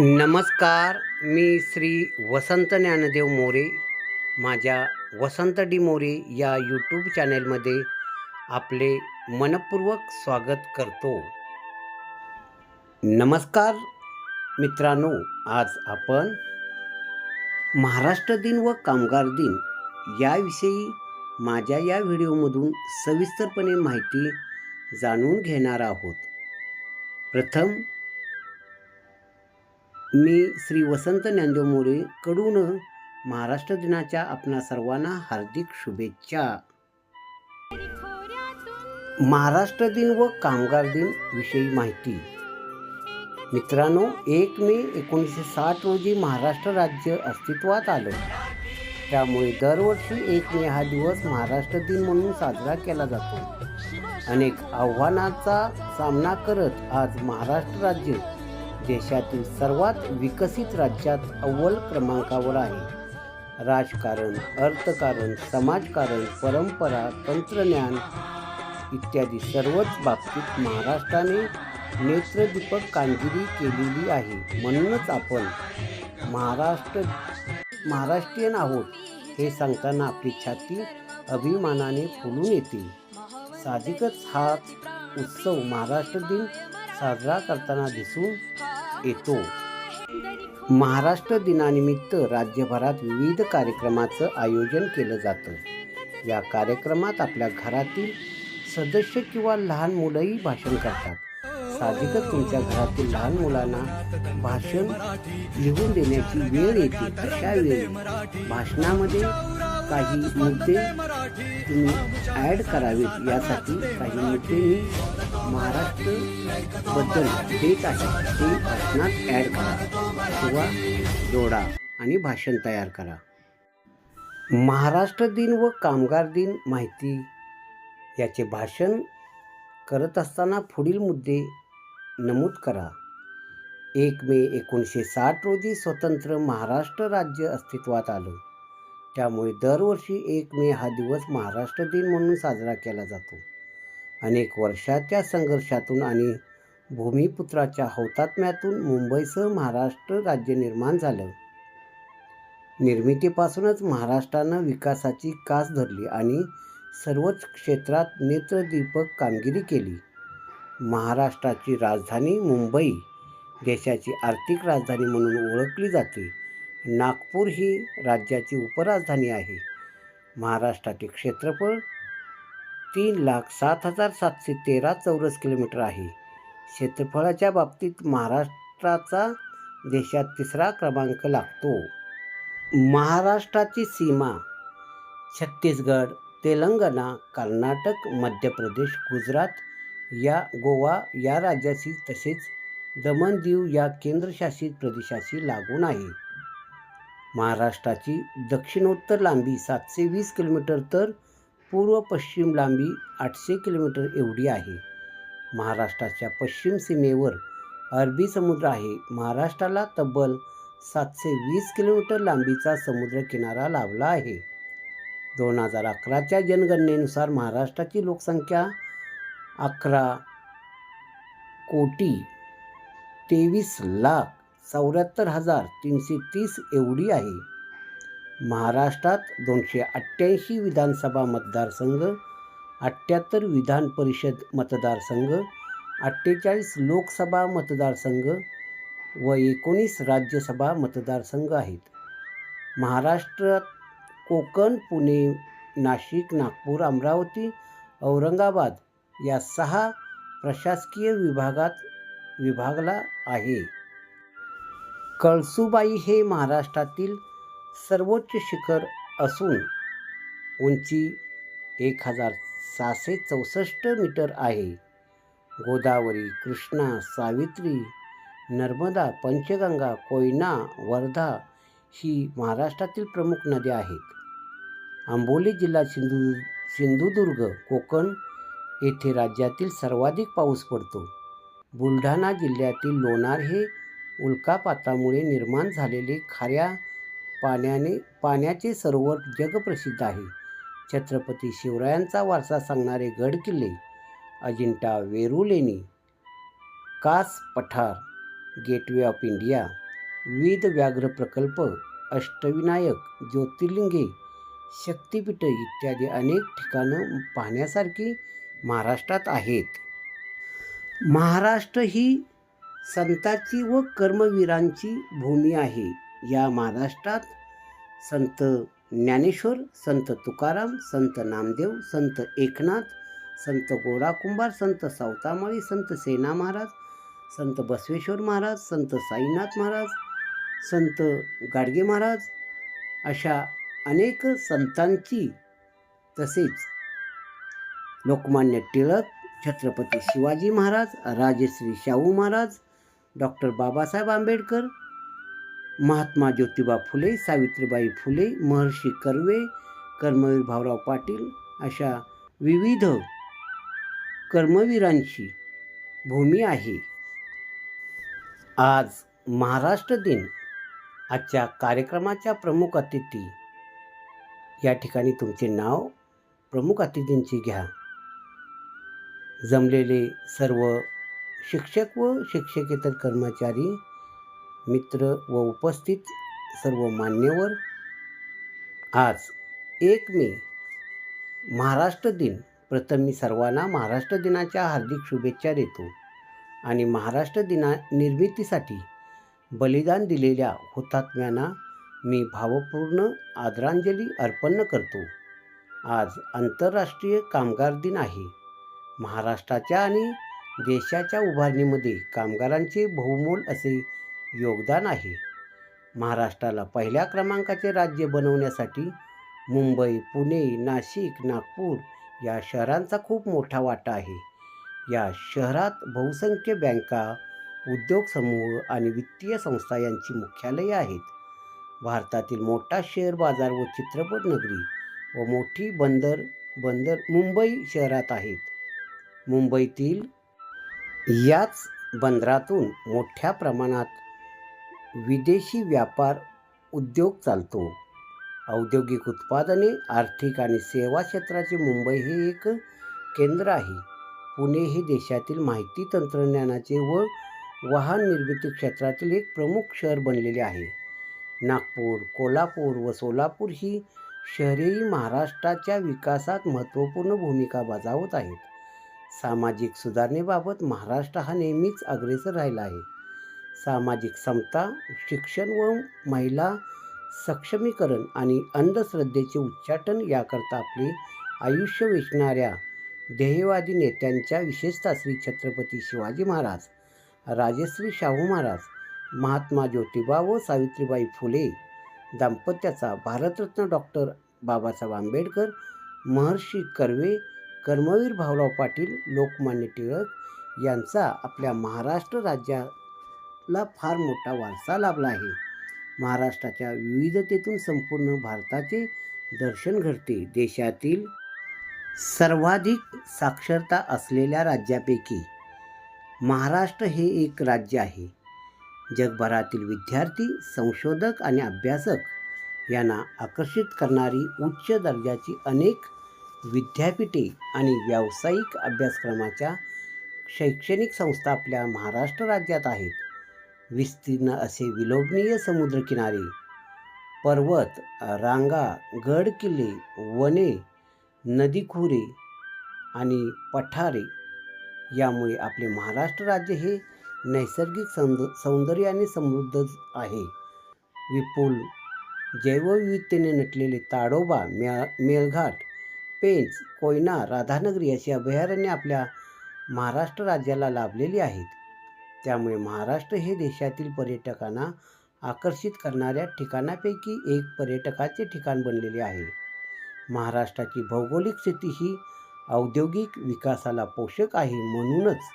नमस्कार मी श्री वसंत ज्ञानदेव मोरे. माझ्या वसंत डी मोरे या यूट्यूब चॅनेलमध्ये आपले मनपूर्वक स्वागत करतो. नमस्कार मित्रांनो आज आपण महाराष्ट्र दिन व कामगार दिन याविषयी माझ्या या व्हिडिओमधून सविस्तरपणे माहिती जाणून घेणार आहोत. प्रथम मी श्री वसंत ज्ञानदेव मोरे कडून महाराष्ट्र दिनाच्या आपणा सर्वांना हार्दिक शुभेच्छा. महाराष्ट्र दिन व कामगार दिन विषयी माहिती. मित्रांनो एक मे एकोणीसशे साठ रोजी महाराष्ट्र राज्य अस्तित्वात आलं. त्यामुळे दरवर्षी एक मे हा दिवस महाराष्ट्र दिन म्हणून साजरा केला जातो. अनेक आव्हानाचा सामना करत आज महाराष्ट्र राज्य देशातील सर्वात विकसित राज्यात अव्वल क्रमांकावर आहे. राजकारण अर्थकारण समाजकारण परंपरा तंत्रज्ञान इत्यादी सर्वच बाबतीत महाराष्ट्राने नेत्रदीपक कामगिरी केलेली आहे. म्हणूनच आपण महाराष्ट्र महाराष्ट्रीयन आहोत हे सांगताना आपली छाती अभिमानाने फुलून येते. साधिकच हा उत्सव महाराष्ट्र दिन साजरा करताना दिसून येतो. महाराष्ट्र दिनानिमित्त राज्यभरात विविध कार्यक्रमाचं आयोजन केलं जातं. या कार्यक्रमात आपल्या घरातील सदस्य किंवा लहान मुलंही भाषण करतात. साहजिकच तुमच्या घरातील लहान मुलांना भाषण लिहून देण्याची वेळ येते अशा वेळी भाषणामध्ये काही मुद्दे तुम्ही ॲड करावेत. यासाठी काही मुद्दे मी महाराष्ट्रबद्दल देत आहे. ते भाषणात ॲड करा किंवा जोडा आणि भाषण तयार करा. महाराष्ट्र दिन व कामगार दिन माहिती याचे भाषण करत असताना पुढील मुद्दे नमूद करा. एक मे एकोणीसशे साठ रोजी स्वतंत्र महाराष्ट्र राज्य अस्तित्वात आलं. त्यामुळे दरवर्षी एक मे हा दिवस महाराष्ट्र दिन म्हणून साजरा केला जातो. अनेक वर्षाच्या संघर्षातून आणि भूमिपुत्राच्या हौतात्म्यातून मुंबईसह महाराष्ट्र राज्य निर्माण झालं. निर्मितीपासूनच महाराष्ट्रानं विकासाची कास धरली आणि सर्वच क्षेत्रात नेत्रदीपक कामगिरी केली. महाराष्ट्राची राजधानी मुंबई देशाची आर्थिक राजधानी म्हणून ओळखली जाते. नागपूर ही राज्याची उपराजधानी आहे. महाराष्ट्राचे क्षेत्रफळ तीन लाख सात हजार सातशे तेरा चौरस किलोमीटर आहे. क्षेत्रफळाच्या बाबतीत महाराष्ट्राचा देशात तिसरा क्रमांक लागतो. महाराष्ट्राची सीमा छत्तीसगड तेलंगणा कर्नाटक मध्य प्रदेश गुजरात या गोवा या राज्याशी तसेच दमण दीव या केंद्रशासित प्रदेशाशी लागून आहे. महाराष्ट्राची दक्षिणोत्तर लांबी सातशे वीस किलोमीटर तर पूर्व पश्चिम लांबी आठशे किलोमीटर एवढी आहे. महाराष्ट्राच्या पश्चिम सीमेवर अरबी समुद्र आहे. महाराष्ट्राला तब्बल सातशे वीस किलोमीटर लांबीचा समुद्रकिनारा लाभला आहे. दोन हजार अकराच्या जनगणनेनुसार महाराष्ट्राची लोकसंख्या अकरा कोटी तेवीस लाख चौऱ्याहत्तर हजार तीनशे तीस एवढी आहे. महाराष्ट्रात दोनशे अठ्ठ्याऐंशी विधानसभा मतदारसंघ अठ्ठ्याहत्तर विधान परिषद मतदारसंघ अठ्ठेचाळीस लोकसभा मतदारसंघ व एकोणीस राज्यसभा मतदारसंघ आहेत. महाराष्ट्रात कोकण पुणे नाशिक नागपूर अमरावती औरंगाबाद या सहा प्रशासकीय विभागात विभागला आहे. कळसुबाई हे महाराष्ट्रातील सर्वोच्च शिखर असून उंची एक हजार सहाशे चौसष्ट मीटर आहे. गोदावरी कृष्णा सावित्री नर्मदा पंचगंगा कोयना वर्धा ही महाराष्ट्रातील प्रमुख नद्या आहेत. आंबोली जिल्हा सिंधु सिंधुदुर्ग कोकण येथे राज्यातील सर्वाधिक पाऊस पडतो. बुलढाणा जिल्ह्यातील लोणार हे उल्कापातामुळे निर्माण झालेले खाऱ्या पाण्याने पाण्याचे सरोवर जगप्रसिद्ध आहे. छत्रपती शिवरायांचा वारसा सांगणारे गड किल्ले अजिंठा वेरुलेणी कास पठार गेटवे ऑफ इंडिया विविध व्याघ्र प्रकल्प अष्टविनायक ज्योतिर्लिंगे शक्तिपीठ इत्यादी अनेक ठिकाणं पाहण्यासारखी महाराष्ट्रात आहेत. महाराष्ट्र ही संतांची व कर्मवीरांची भूमी आहे. या महाराष्ट्रात संत ज्ञानेश्वर संत तुकाराम संत नामदेव संत एकनाथ संत गोरा कुंभार संत सावतामाळी संत सेना महाराज संत बसवेश्वर महाराज संत साईनाथ महाराज संत गाडगे महाराज अशा अनेक संतांची तसेच लोकमान्य टिळक छत्रपती शिवाजी महाराज राजश्री शाहू महाराज डॉक्टर बाबासाहेब आंबेडकर महात्मा ज्योतिबा फुले सावित्रीबाई फुले महर्षी कर्वे कर्मवीर भाऊराव पाटील अशा विविध कर्मवीरांची भूमी आहे. आज महाराष्ट्र दिन. आजच्या कार्यक्रमाच्या प्रमुख अतिथी. या ठिकाणी तुमचे नाव प्रमुख अतिथींची घ्या. जमलेले सर्व शिक्षक व शिक्षकेतर कर्मचारी मित्र व उपस्थित सर्व मान्यवर आज एक मे महाराष्ट्र दिन. प्रथम मी सर्वांना महाराष्ट्र दिनाच्या हार्दिक शुभेच्छा देतो आणि महाराष्ट्र दिना निर्मितीसाठी बलिदान दिलेल्या हुतात्म्यांना मी भावपूर्ण आदरांजली अर्पण करतो. आज आंतरराष्ट्रीय कामगार दिन आहे. महाराष्ट्राच्या आणि देशाच्या उभारणीमध्ये कामगारांचे बहुमोल असे योगदान आहे. महाराष्ट्राला पहिल्या क्रमांकाचे राज्य बनवण्यासाठी मुंबई पुणे नाशिक नागपूर या शहरांचा खूप मोठा वाटा आहे. या शहरात बहुसंख्य बँका उद्योग समूह आणि वित्तीय संस्था यांची मुख्यालये आहेत. भारतातील मोठा शेअर बाजार व चित्रपट नगरी व मोठी बंदर बंदर मुंबई शहरात आहेत. मुंबईतील याच बंदरातून मोठ्या प्रमाणात विदेशी व्यापार उद्योग चालतो. औद्योगिक उत्पादने आर्थिक आणि सेवा क्षेत्राचे मुंबई हे एक केंद्र आहे. पुणे हे देशातील माहिती तंत्रज्ञानाचे व वाहन निर्मिती क्षेत्रातील एक प्रमुख शहर बनलेले आहे. नागपूर कोल्हापूर व सोलापूर ही शहरेही महाराष्ट्राच्या विकासात महत्त्वपूर्ण भूमिका बजावत आहेत. सामाजिक सुधारणेबाबत महाराष्ट्र हा नेहमीच अग्रेसर राहिला आहे. सामाजिक समता शिक्षण व महिला सक्षमीकरण आणि अंधश्रद्धेचे उच्चाटन याकरता आपले आयुष्य वेचणाऱ्या ध्येयवादी नेत्यांच्या विशेषतः श्री छत्रपती शिवाजी महाराज राजश्री शाहू महाराज महात्मा ज्योतिबा व सावित्रीबाई फुले दाम्पत्याचा भारतरत्न डॉक्टर बाबासाहेब आंबेडकर महर्षी कर्वे कर्मवीर भाऊराव पाटील लोकमान्य टिळक यांचा आपल्या महाराष्ट्र राज्या ला फार मोठा वारसा लाभला आहे. महाराष्ट्राच्या विविधतेतून संपूर्ण भारताचे दर्शन घडते. देशातील सर्वाधिक साक्षरता असलेल्या राज्यापैकी महाराष्ट्र हे एक राज्य आहे. जगभरातील विद्यार्थी संशोधक आणि अभ्यासक यांना आकर्षित करणारी उच्च दर्जाची अनेक विद्यापीठे आणि व्यावसायिक अभ्यासक्रमाच्या शैक्षणिक संस्था आपल्या महाराष्ट्र राज्यात आहेत. विस्तीर्ण असे विलोभनीय समुद्रकिनारे पर्वत रांगा गड किल्ले वने नदीखोरे आणि पठारे. यामुळे आपले महाराष्ट्र राज्य हे नैसर्गिक सौंद सौंदर्याने समृद्ध आहे. विपुल जैवविविधतेने नटलेले ताडोबा म्या मेळघाट पेंच कोयना राधानगरी अशी अभयारण्ये आपल्या महाराष्ट्र राज्याला लाभलेली आहेत. त्यामुळे महाराष्ट्र हे देशातील पर्यटकांना आकर्षित करणाऱ्या ठिकाणापैकी एक पर्यटकाचे ठिकाण बनलेले आहे. महाराष्ट्राची भौगोलिक स्थिती ही औद्योगिक विकासाला पोषक आहे म्हणूनच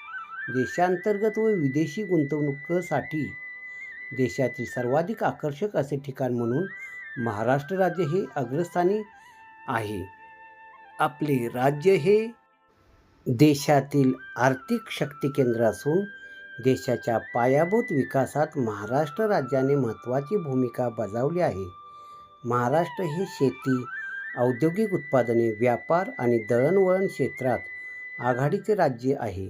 देशांतर्गत व विदेशी गुंतवणुकीसाठी देशातील सर्वाधिक आकर्षक असे ठिकाण म्हणून महाराष्ट्र राज्य हे अग्रस्थानी आहे. आपले राज्य हे देशातील आर्थिक शक्ती केंद्र असून देशाच्या पायाभूत विकासात महाराष्ट्र राज्याने महत्त्वाची भूमिका बजावली आहे. महाराष्ट्र हे शेती औद्योगिक उत्पादने व्यापार आणि दळणवळण क्षेत्रात आघाडीचे राज्य आहे.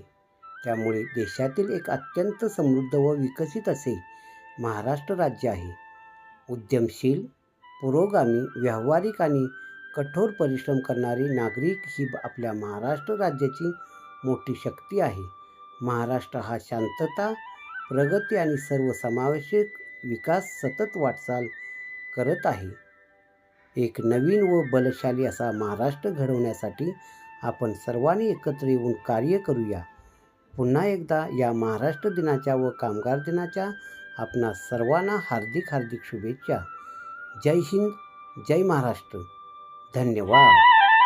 त्यामुळे देशातील एक अत्यंत समृद्ध व विकसित असे महाराष्ट्र राज्य आहे. उद्यमशील पुरोगामी व्यावहारिक आणि कठोर परिश्रम करणारे नागरिक ही आपल्या महाराष्ट्र राज्याची मोठी शक्ती आहे. महाराष्ट्र हा शांतता प्रगती आणि सर्वसमावेशक विकास सतत वाटचाल करत आहे. एक नवीन व बलशाली असा महाराष्ट्र घडवण्यासाठी आपण सर्वांनी एकत्र येऊन कार्य करूया. पुन्हा एकदा या महाराष्ट्र दिनाच्या व कामगार दिनाच्या आपणा सर्वांना हार्दिक हार्दिक शुभेच्छा. जय हिंद जय महाराष्ट्र. धन्यवाद.